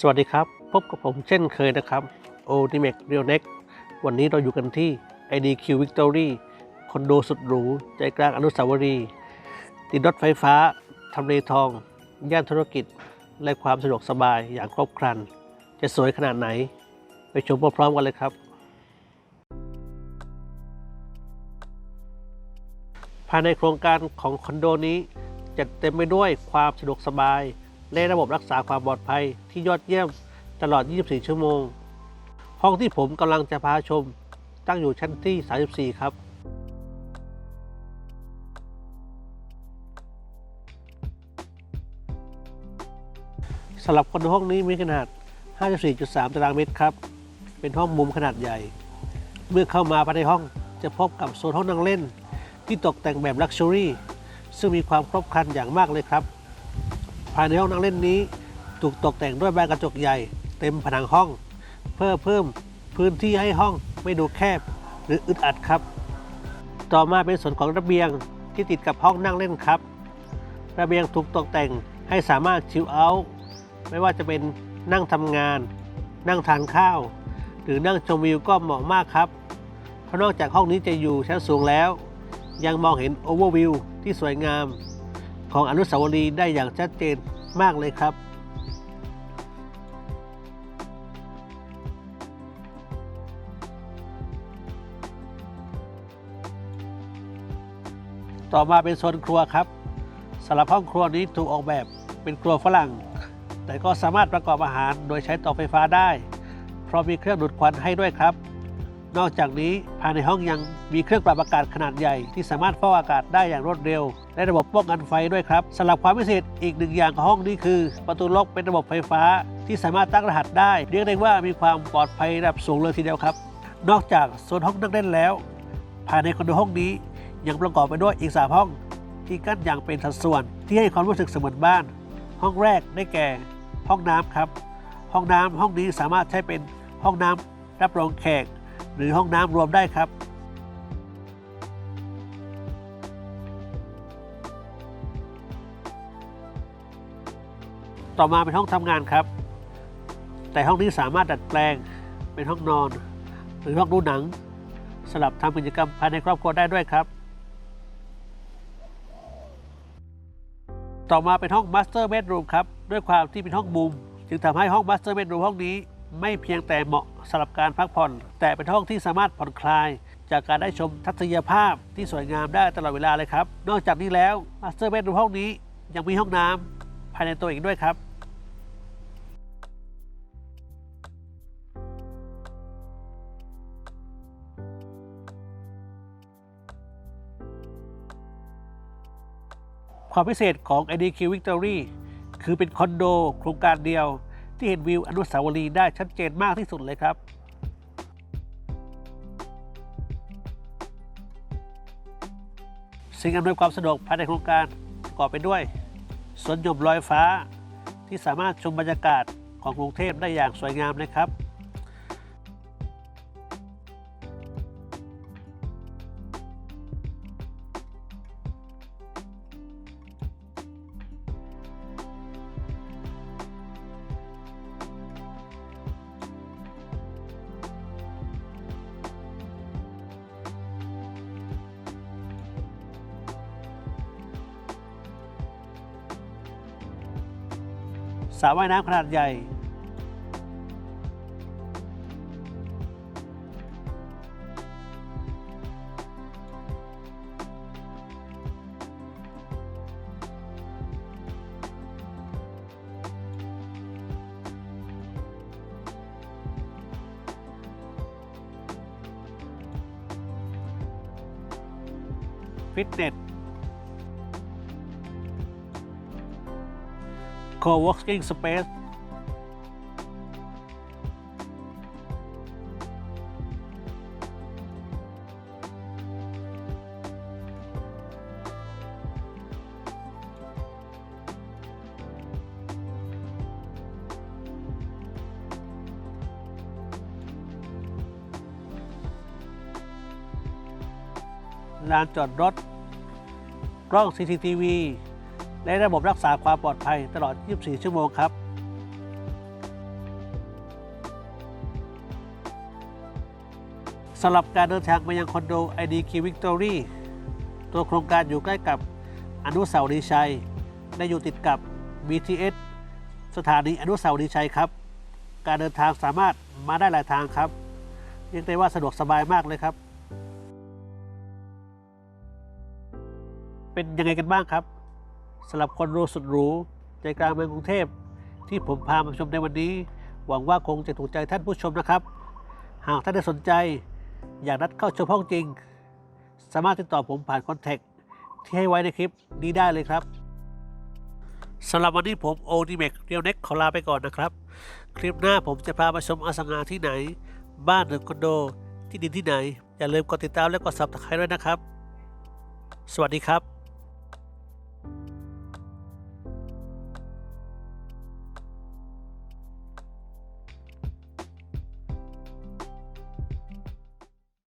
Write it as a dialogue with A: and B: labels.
A: สวัสดีครับ พบกับผมเช่นเคยนะครับ o d i m e c r e a l n e x วันนี้เราอยู่กันที่ IDQ Victory คอนโดสุดหรู ใจกลางอนุสาวรีย์ติดรถไฟฟ้า ทำเลทอง ย่านธุรกิจ และความสะดวกสบายอย่างครบครัน จะสวยขนาดไหน ไปชมพร้อมๆกันเลยครับ ภายในโครงการของคอนโดนี้จัดเต็มไปด้วยความสะดวกสบาย และระบบรักษาความปลอดภัยที่ยอดเยี่ยมตลอด 24 ชั่วโมง ห้องที่ผมกำลังจะพาชม ตั้งอยู่ชั้นที่ 34 ครับ สำหรับคนห้องนี้มีขนาด 54.3 ตารางเมตรครับ เป็นห้องมุมขนาดใหญ่ เมื่อเข้ามาภายในห้องจะพบกับโซนห้องนั่งเล่น ที่ตกแต่งแบบลักชัวรี่ซึ่งมีความครบครันอย่างมากเลยครับ ภายในห้องนั่งเล่นนี้ ถูกตกแต่งด้วยบานกระจกใหญ่ เต็มผนังห้อง เพื่อเพิ่มพื้นที่ให้ห้องไม่ดูแคบหรืออึดอัดครับ ต่อมาเป็นส่วนของระเบียงที่ติดกับห้องนั่งเล่นครับ ระเบียงถูกตกแต่งให้สามารถชิลเอาท์ไม่ว่าจะเป็นนั่งทำงาน นั่งทานข้าว หรือนั่งชมวิวก็เหมาะมากครับ เพราะนอกจากห้องนี้จะอยู่ชั้นสูงแล้ว ยังมองเห็นโอเวอร์วิวที่สวยงาม ของอนุสาวรีย์ได้อย่างชัดเจนมากเลยครับ ต่อมาเป็นโซนครัวครับสำหรับห้องครัวนี้ถูกออกแบบเป็นครัวฝรั่ง แต่ก็สามารถประกอบอาหารโดยใช้เตาไฟฟ้าได้ เพราะมีเครื่องดูดควันให้ด้วยครับ นอกจากนี้ภายในห้องยังมีเครื่องปรับอากาศขนาดใหญ่ ที่สามารถฟอกอากาศได้อย่างรวดเร็ว และระบบป้องกันไฟด้วยครับสำหรับความพิเศษอีกหนึ่งอย่างของห้องนี้คือ ประตูล็อกเป็นระบบไฟฟ้า ที่สามารถตั้งรหัสได้ เรียกได้ว่ามีความปลอดภัยระดับสูงเลยทีเดียวครับ นอกจากโซนห้องนั่งเล่นแล้ว ภายในคอนโดห้องนี้ยังประกอบไปด้วยอีกสามห้อง ที่กั้นอย่างเป็นสัดส่วน ที่ให้ความรู้สึกเสมือนบ้าน ห้องแรกได้แก่ ห้องน้ำครับ ห้องน้ำห้องนี้สามารถใช้เป็นห้องน้ำรับรองแขก หรือห้องน้ำรวมได้ครับ ต่อมาเป็นห้องทำงานครับ แต่ห้องนี้สามารถดัดแปลงเป็นห้องนอน หรือห้องดูหนังสำหรับทำกิจกรรมภายในครอบครัวได้ด้วยครับ ต่อมาเป็นห้อง Master Bedroom ครับ ด้วยความที่เป็นห้องมุม จึงทำให้ห้อง Master Bedroom ห้องนี้ ไม่เพียงแต่เหมาะสำหรับการพักผ่อน แต่เป็นห้องที่สามารถผ่อนคลาย จากการได้ชมทัศนียภาพที่สวยงามได้ตลอดเวลาเลยครับ นอกจากนี้แล้ว Master Bedroom ห้องนี้ยังมีห้องน้ำภายในตัวอีกด้วยครับความพิเศษของ IDQ Victory คือเป็นคอนโดโครงการเดียว ที่เห็นวิวอนุสาวรีย์ได้ชัดเจนมากที่สุดเลยครับ สิ่งอำนวยความสะดวกภายในโครงการประกอบไปด้วยสวนหย่อมลอยฟ้า ที่สามารถชมบรรยากาศของกรุงเทพได้อย่างสวยงามเลยครับ สระว่ายน้ำขนาดใหญ่ ฟิตเนส co-working space ลานจอดรถ กล้อง CCTV และระบบรักษาความปลอดภัยตลอด 24 ชั่วโมงครับ สำหรับการเดินทางไปยังคอนโด ID Key Victory ตัวโครงการอยู่ใกล้กับอนุสาวรีย์ชัย ได้อยู่ติดกับ BTS สถานีอนุสาวรีย์ชัยครับ การเดินทางสามารถมาได้หลายทางครับเรียกได้ว่าสะดวกสบายมากเลยครับ เป็นยังไงกันบ้างครับ สำหรับคอนโดสุดหรูใจกลางเมืองกรุงเทพ ที่ผมพามาชมในวันนี้ หวังว่าคงจะถูกใจท่านผู้ชมนะครับ หากท่านได้สนใจ อยากนัดเข้าชมห้องจริง สามารถติดต่อผมผ่านคอนแทคที่ให้ไว้ในคลิปนี้ได้เลยครับสำหรับวันนี้ผมโอนิเมกเรียวเน็กขอลาไปก่อนนะครับ คลิปหน้าผมจะพามาชมอสังหาที่ไหน บ้านหรือคอนโด ที่ดินที่ไหน อย่าลืมกดติดตามและกดซับสไครต์ด้วยนะครับ สวัสดีครับ